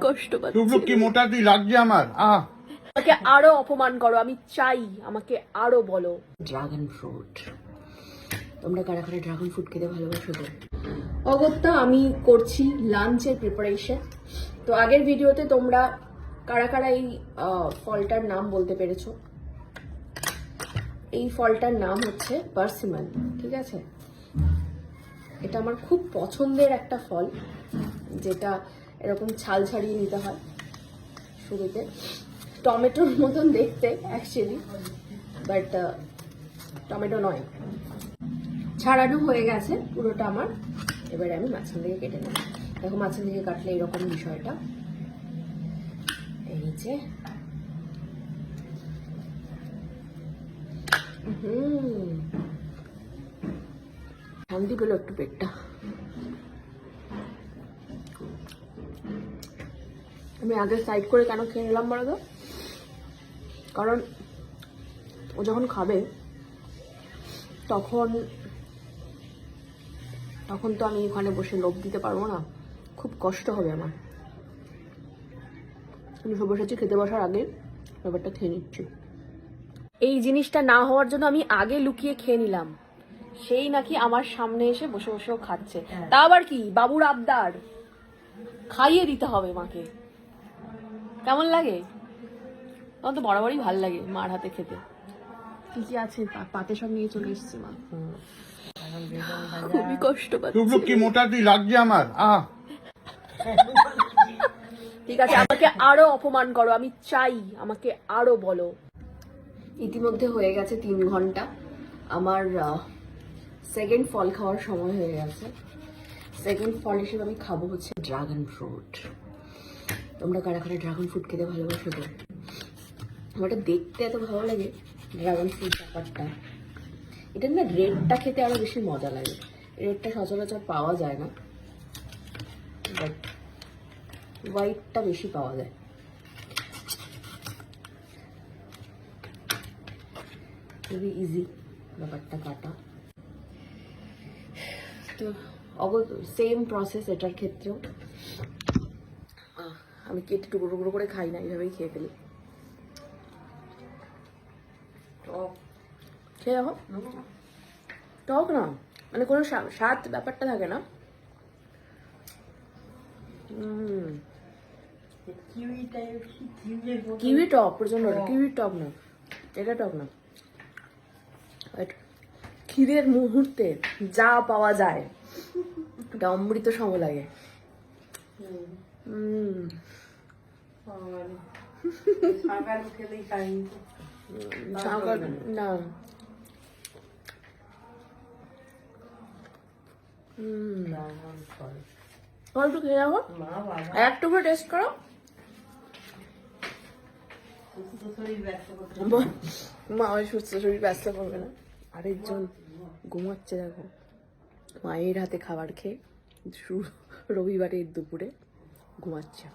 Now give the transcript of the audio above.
কষ্ট পাচ্ছি। কি মোটা তুই লাগছে আমার। আহ। আমাকে আরও অপমান করো আমি চাই আমাকে আরও বলো। Dragon fruit. তোমরা কারা কারা ড্রাগন ফ্রুট খেতে ভালোবাসো তো? অগত্যা আমি করছি লাঞ্চের প্রিপারেশন তো আগের ভিডিওতে তোমরা কারা কারা এই ফলটার নাম বলতে পেরেছ? এই ফলটার নাম হচ্ছে পার্সিমন ঠিক আছে? এটা আমার খুব পছন্দের একটা ফল যেটা এরকম ছাল ছাড়িয়ে নিতে হয় শুরুতে। টমেটোর মতন দেখতে অ্যাকচুয়ালি বাট টমেটো নয়। ছাড়ানো হয়ে গেছে পুরোটা আমার। এবারে আমি মাঝখান থেকে কেটে নেব। দেখো, মাঝখান থেকে কাটলে এরকম বিষয়টা। এই যে। হুম। শান্তি পেল একটু পেটটা। আমি আগে সাইড করে কেন খেয়ে নিলাম বলো তো? কারণ ও যখন খাবে তখন তখন তো আমি ওখানে বসে লোভ দিতে পারব না। খুব কষ্ট হবে আমার। আমি সব বসেছি খেতে বসার আগে ব্যাপারটা খেয়ে নিচ্ছি। এই জিনিসটা না হওয়ার জন্য আমি আগে লুকিয়ে খেয়ে নিলাম। সেই নাকি আমার সামনে এসে বসে বসেও খাচ্ছে। তা আবার কি? বাবুর আবদার। খাইয়ে দিতে হবে মাকে। কেমন লাগে? আমার তো বরাবরই ভালো লাগে মার হাতে খেতে। কি কি আছে? পাতে সব নিয়ে চলে এসেছি মা। খুবই কষ্ট পাচ্ছি। কি মোটা তুই? লাগছে আমার। আহ। ঠিক আছে আমাকে আরও অপমান করো আমি চাই আমাকে আরও বলো। ইতিমধ্যে হয়ে গেছে তিন ঘণ্টা। আমার সেকেন্ড ফল খাওয়ার সময় হয়ে গেছে। সেকেন্ড ফল হিসেবে আমি খাব হচ্ছে ড্রাগন ফ্রুট তোমরা কারা কারা ড্রাগন ফ্রুট খেতে ভালোবাসো তো? আমার দেখতে এত ভালো লাগে ড্রাগন ফ্রুট ব্যাপারটা। এটা না রেডটা খেতে আরও বেশি মজা লাগে। রেডটা সচরাচর পাওয়া যায় না বাট হোয়াইটটা বেশি পাওয়া যায়। খুবই ইজি ব্যাপারটা কাটা। তো অব সেম প্রসেস এটার ক্ষেত্রেও। আমি কেটে টুকরো টুকরো করে খাই না এইভাবেই খেয়ে ফেলি। টক। খেয়ে দেখো। টক না মানে কোনো স্বা- স্বাদ ব্যাপারটা থাকে না। কিউই টক প্রচণ্ড কিউই টক না এটা টক না। খিদের মুহূর্তে যা পাওয়া যায় ওটা অমৃত সম লাগে। না খেয়ে করে টেস্ট মা ওই সুস্থ শরীর ব্যস্ত করবে না আরেকজন ঘুমাচ্ছে দেখো মায়ের হাতে খাবার খেয়ে শু- রবিবারের দুপুরে ঘুমাচ্ছে।